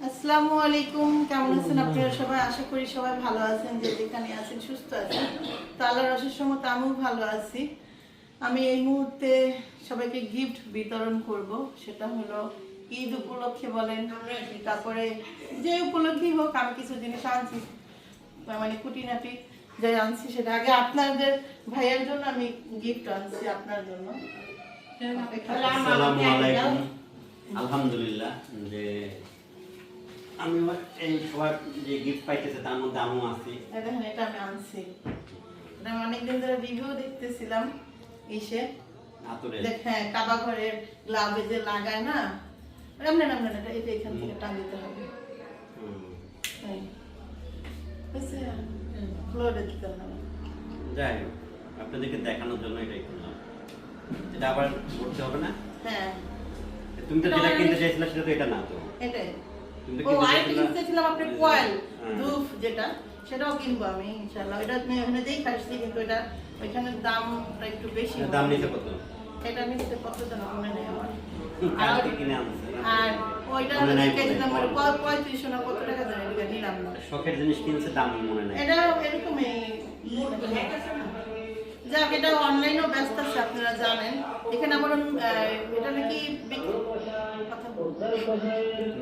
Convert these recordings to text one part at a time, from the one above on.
আসসালামু আলাইকুম কেমন আছেন আপনারা সবাই? আশা করি সবাই ভালো আছেন যে যেখানে আছেন সুস্থ আছেন। তো আল্লাহর অশেষ মতো আমিও ভালো আছি। আমি এই মুহূর্তে সবাইকে গিফট বিতরণ করব সেটা হলো ঈদ উপলক্ষে বলেন তারপরে যে উপলক্ষেই হোক আমি কিছু জিনিস আনছি মানে খুঁটিনাটি যে আনছি সেটা আগে আপনাদের ভাইয়ের জন্য আমি গিফট আনছি আপনার জন্য। আলহামদুলিল্লাহ যে আমি এই সবার যে গিফট পাইতেছে তার মধ্যে আমিও আছি। দেখেন এটা আমি আনছি। এটা আমি অনেকদিন ধরে রিভিউ দেখতেছিলাম ইসে হ্যাঁ কাবা ঘরের গ্লাভে যে লাগায় না রামনে রামনে এটা এটা এখান থেকে টান দিতে হবে। ফ্লোরে দিতে হবে। যাই হোক আপনাদেরকে দেখানোর জন্য এটাই করলাম। এটা আবার করতে হবে না? হ্যাঁ। তুমি তো যেটা কিনতে চাইছিলে সেটা তো এটা না তো। এটাই। ও আরেকটা চাইছিলে- কিনতেছিলাম আপনি এই যে- কয়েল হ্যাঁ। ধূপ যেটা সেটাও কিনবো আমি ইনশাল্লাহ এটা আমি ওখানে দেখে আসছি কিন্তু এটা ওইখানে দামটা একটু বেশি দাম নিতে কত? এটা নিচ্ছে কত জন মনে নেই আমার। কালকে কিনে আনছে আর ওইটা দেখেছিলাম বলে। পঁয়ত্রিশশো না কত টাকা জানি এটা নিলাম না। শখের জিনিস কিনছে দাম মনে নাই। এটা এরকমই। যাক এটা অনলাইনেও ব্যস্ত আছে আপনারা জানেন। এখানে আমার এটা নাকি কথা।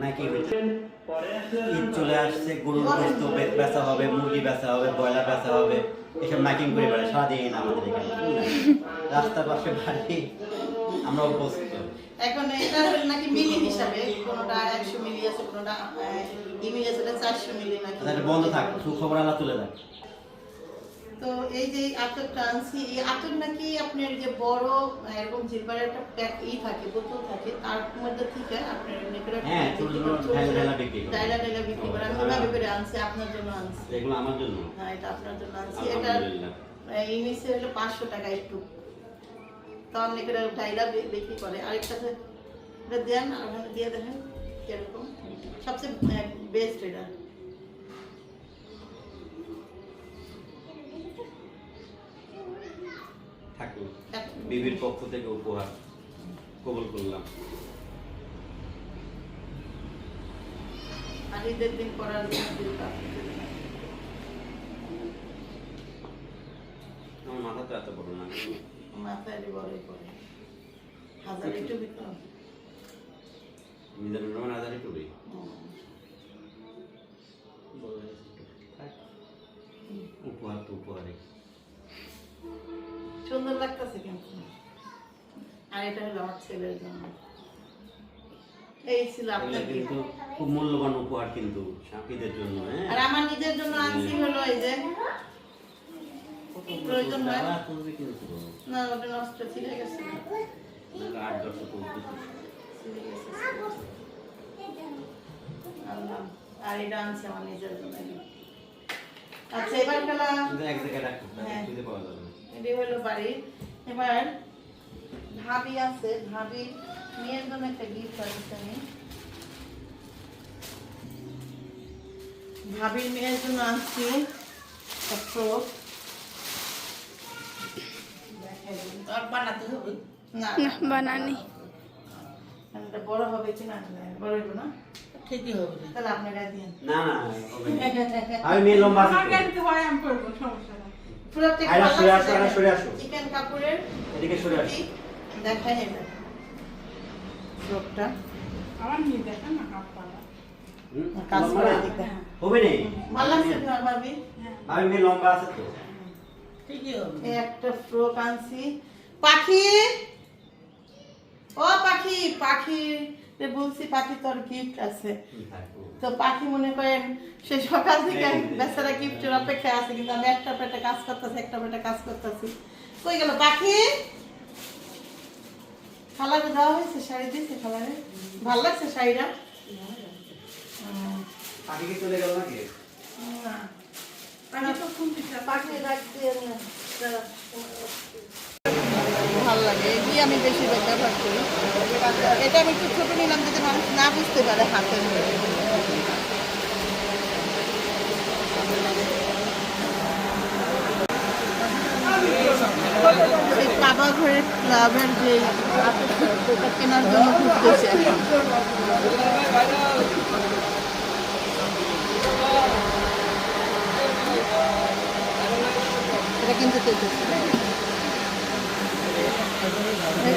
নাকি ঈদ চলে আসছে গরুর গোস্ত বেচা হবে মুরগি বেচা হবে ব্রয়লার বেচা হবে এসব ম্যাকিং করে বেড়ায় সারাদিন আমাদের এখানে। রাস্তার পাশে বাড়ি আমরা অভ্যস্ত। এখন এটা হলো নাকি মিলি হিসাবে কোনটা একশো মিলি আছে কোনটা আছে চারশো মিলি নাকি? বন্ধ থাক সুখবর আল্লাহ তুলে দেয় তো এই যে আতরটা আনছি এই আতর নাকি আপনার যে বড় এরকম জিপার একটা প্যাক ই থাকে বোতল থাকে তার মধ্যে থেকে আপনার এমনি করে হ্যাঁ, করে। ডাইলা ডাইলা বিক্রি করে। আমি করে আনছি আপনার জন্য আনছি। এগুলো আমার জন্য। হ্যাঁ এটা আপনার জন্য আনছি। এটা ইংলিশে হলো পাঁচশো টাকা একটু। তো অনেক করে ডাইলা বিক্রি করে। আরেকটা এটা দেন আর ওখানে দিয়ে দেখেন কীরকম। সবচেয়ে বেস্ট এটা। বিবির পক্ষ থেকে উপহার কবুল করলাম। আমার তো এত বড় না। মাথায় বড়ই করে হাজার একটু বিক্রম মিজানুর রহমান আজারি টুবি উপহার তো উপহারে। সুন্দর লাগতেছে কিন্তু। আর এটা হলো আমার ছেলের জন্য। এই ছিল আপনার কিন্তু খুব মূল্যবান উপহার কিন্তু সাকিদের জন্য হ্যাঁ? আর আমার নিজের জন্য আনছি হলো এই যে প্রয়োজন হয় না ওটা নষ্ট ছিঁড়ে গেছে। আট। আর এটা আনছে আমার নিজের জন্য। আচ্ছা এবার খেলা। এক জায়গায় রাখতে হ্যাঁ। পাওয়া যাবে। না। এটি হলো বাড়ি। এবার ভাবি আছে ভাবি মেয়ের জন্য একটা গিফট আনছি আমি। ভাবির মেয়ের জন্য আনছি ফ্রক বানাতে হবে। না না বানানি। এটা বড় হবে কি না বড় হইব না। ঠিকই হবে। তাহলে আপনারা দিন না না আমি লম্বা আমার গাড়িতে হয় আমি করব সমস্যা নাই ফ্রকটা আয়রা, সরে আসো, আয়রা, সরে আসো। চিকেন কাপড়ের এদিকে সরে আসো। দেখাই এটা ফ্রকটা আমার নিয়ে দেখেন না হাত পালা। কাজ করে দিতে হবে নি? ভালো লাগছে তোমার ভাবি। আমি মেয়ে লম্বা আছে তো। ঠিকই হবে। একটা ফ্রক আনছি। পাখি! ও পাখি পাখি। বলছি পাখি তোর গিফট আছে। তো পাখি মনে করেন সে সকাল থেকে এই যে। বেচারা গিফটের অপেক্ষায় আছে কিন্তু আমি একটা পেটে কাজ করতেছি একটা পেটে কাজ করতেছি। কই গেল পাখি? খালারে দেওয়া হয়েছে শাড়ি দিয়েছে খালারে। ভালো লাগছে শাড়িটা? পাখি কি চলে গেল নাকি? না। আমি তো ফোন পাখি রাখতে ভালো লাগে এগুলি আমি বেশি ব্যবহার করি। এটা আমি একটু ছোটো নিলাম যাতে মানুষ না বুঝতে পারে হাতের সেই এটা কিন্তু তেজস্বী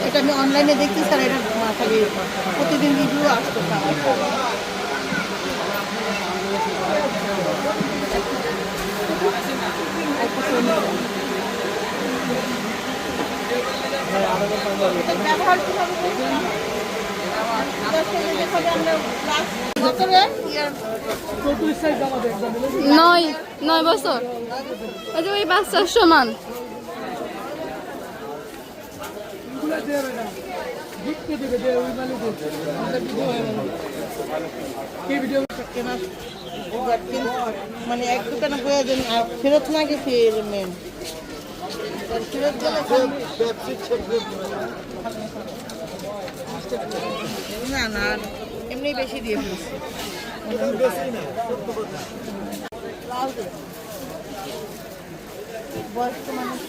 এটা আমি অনলাইনে দেখছি, স্যার, এটা খালি প্রতিদিন রিভিউ আসতো নয় নয় বছর। ওই বাচ্চার সমান কেনা মানে এক দোকানে বয়ে দেন, আর ফেরত না গেছে মেন ফেরত না না এমনি বেশি দিয়ে ফেলছি। বয়স্ক মানুষ।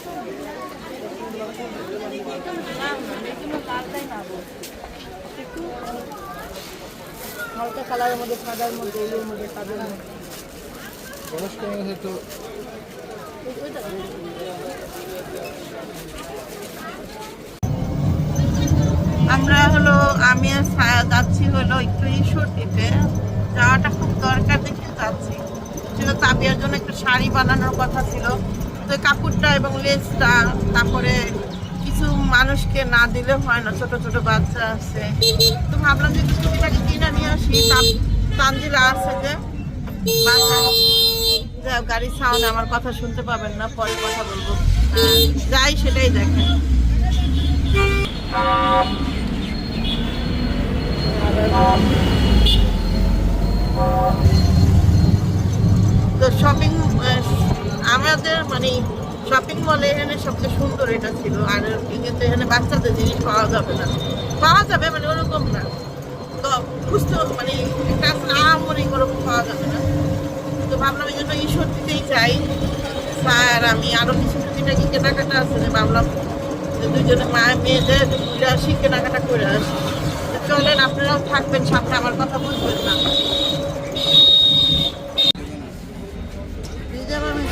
হালকা কালারের মধ্যে সাদার মধ্যে এর মধ্যে সাদার মধ্যে। ওই- ওইটা দিন। আমরা হলো আমি আর ছায়া যাচ্ছি হলো একটু ঈশ্বরদীপে যাওয়াটা খুব দরকার দেখে যাচ্ছি। ছিল তাবিয়ার জন্য একটু শাড়ি বানানোর কথা ছিল। তো কাপড়টা এবং লেসটা, তারপরে কিছু মানুষকে না দিলে হয় না, ছোট ছোট বাচ্চা আছে। তো ভাবলাম যে টুকিটাকে কিনে নিয়ে আসি তানজিলা আছে যে গাড়ির সাউন্ড আমার কথা শুনতে পাবেন না, পরে কথা বলব। যাই, সেটাই দেখেন। তো শপিং আমাদের মানে শপিং মলে এখানে সবচেয়ে সুন্দর এটা ছিল। আর কিন্তু এখানে বাচ্চাদের জিনিস পাওয়া যাবে না। পাওয়া যাবে মানে ওরকম না। তো বুঝতে মানে একটা নাম মনে ওরকম পাওয়া যাবে না। তো ভাবলাম এই জন্য ঈশ্বর দিতেই চাই স্যার আমি আরও কিছু যেটা কি কেনাকাটা আছে যে ভাবলাম যে দুজনে মায়ের মেয়েদের ঘুরে আসি, কেনাকাটা করে আসি। চলেন, আপনারাও থাকবেন, সামনে আমার কথা বুঝবেন না রিজার্ভ আমি যাব আশি টাকা দাদা। বুঝছেন রিজার্ভ আমি যাব আশি টাকা দাদা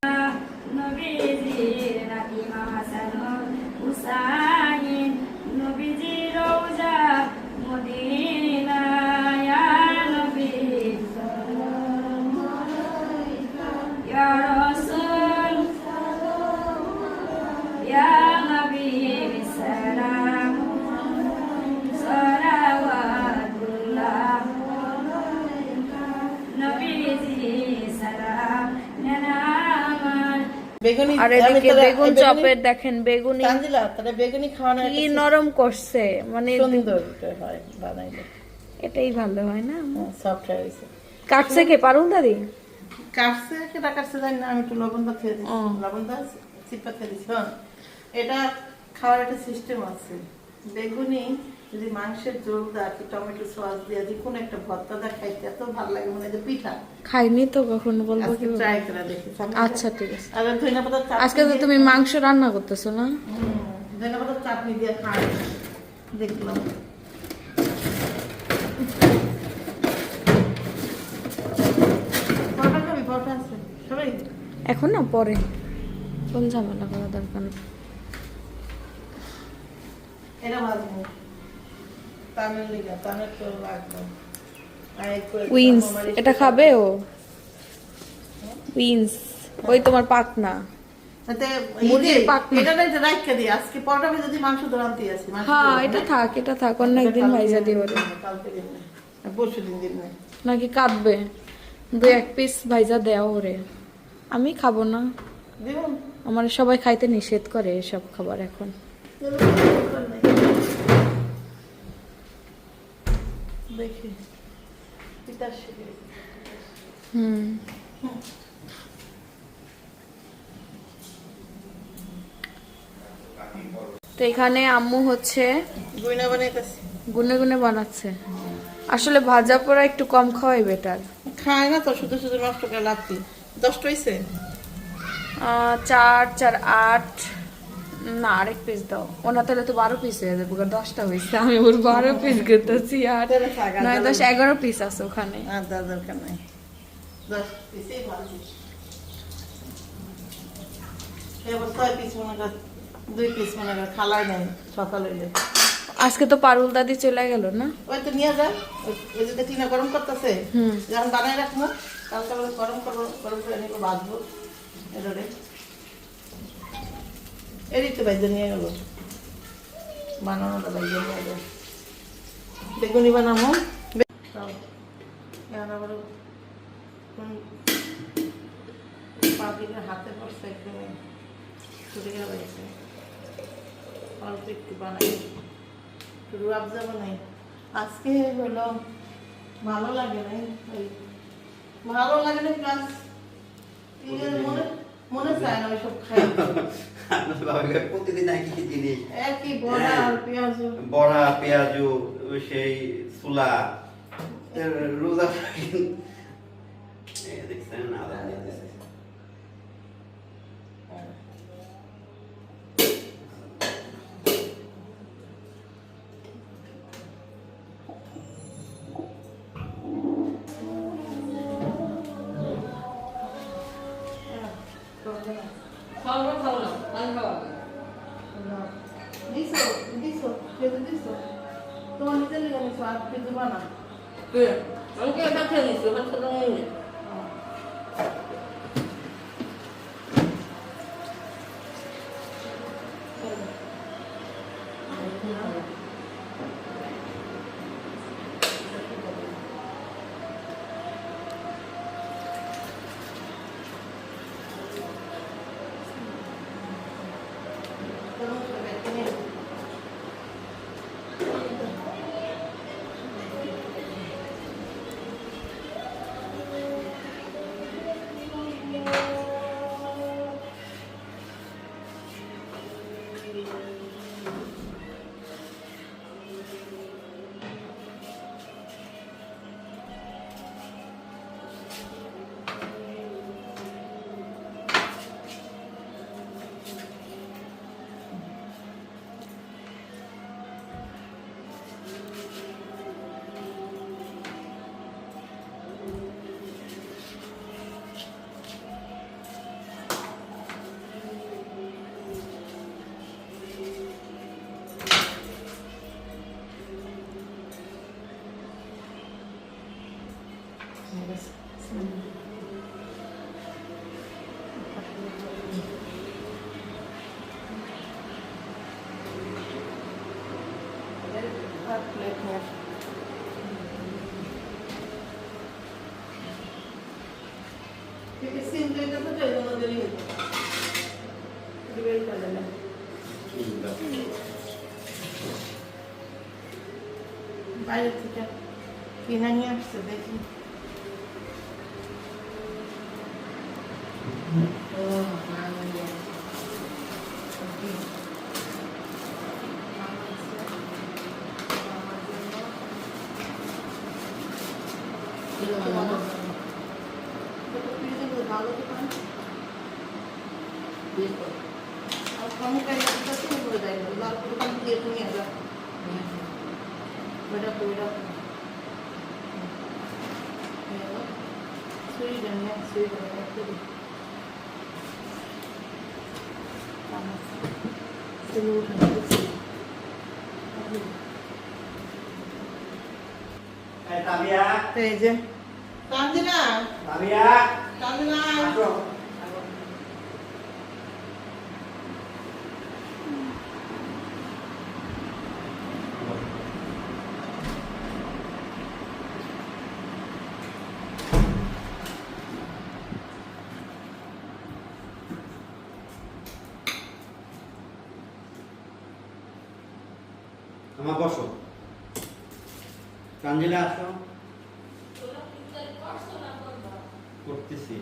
আর এদিকে বেগুন চপের দেখেন বেগুনি বেগুনি খাওয়ানো কি নরম করছে মানে সুন্দর হয় বানাইলে। এটাই ভালো হয় না? সফট হয়ে গেছে। কাটছে কে? পারুন দাদি? কাটছে কেটা কাটছে জানি না আমি একটু লবণ দা খেয়ে দিচ্ছি। লবণ দা চিপা খেয়ে দিচ্ছি। হ্যাঁ। এটা খাওয়ার একটা সিস্টেম আছে। বেগুনি যদি মাংসের জোল দা কি টমেটো সস দিয়ে যে কোনো একটা ভর্তা দা খাইতে এত ভালো লাগে মনে হয় যে পিঠা। খাইনি তো কখনো বলব কি ট্রাই করে দেখি। আচ্ছা ঠিক আছে। আর ধনিয়া পাতার চাটনি আজকে তো তুমি মাংস রান্না করতেছো না? ধনিয়া পাতার চাটনি দিয়ে খাই। দেখলাম। এখন না পরে। কোন ঝামেলা করা দরকার। এটা ভাজবো তানের লিগা তানের তো লাগবে আর এই করে উইন্স এটা খাবে ও? উইন্স ওই তোমার পাকনা হ্যাঁ দিন না। নাকি কাটবে? দু এক পিস ভাইজা দেও ওরে। আমি খাব না। আমার সবাই খাইতে নিষেধ করে এসব খাবার এখন। দেখি। পিতার শিখে হুম। তো এখানে আম্মু হচ্ছে বানাইতেছি। গুনে গুনে বানাচ্ছে। আসলে ভাজা পোড়া একটু কম খাওয়াই বেটার খায় না তো শুধু শুধু নষ্ট করে লাভ কি? দশটা হয়েছে চার চার আট। না আরেক পিস দাও। ওনা তাহলে তো বারো পিস হয়ে যাবে দশটা হয়েছে। আমি ওর বারো পিস করতেছি আর নয় দশ এগারো পিস আছে ওখানে। আর দরকার নাই। মনে মনে। আজকে তো পারুল দাদি চলে গেল না? ওই তো নিয়ে যায় ওই ওই যে টিনা গরম করতেছে যখন বানাই রাখব কালকে গরম করব গরম করে বাঁধবো এরই তো বাইজে নিয়ে গেলো বানানোটা বাইজে নিয়ে যাবে বেগুনি বানাবো হাতে পড়ছে একটু ছুটে গেল অল্প একটু বানাই একটু রুয়াব যাব নাই আজকে হলো ভালো লাগে ওই ভালো লাগে না প্লাস মনে মনে চায় না ওইসব খাই প্রতিদিন একই জিনিস বড়া পেঁয়াজ বড়া পেঁয়াজু সেই সুলা। এর রোজা দিছো দিছো খেতে দিছো তোমার নিজের নিছো আর খেতে বানা আমাকে এটা খেয়ে নিচ্ছি সিম দিতে তো জয় জন্য বের করে ভালো দোকান আর ক্ষমতায় একটা শুরু করে দেয় লাল দোকান দিয়ে তুমি আবার ওইটা ওইটা সুইডেন না সুইডেন একটু তানজিনা আসো আমার বসো কাঞ্জিলা আসো করতেছি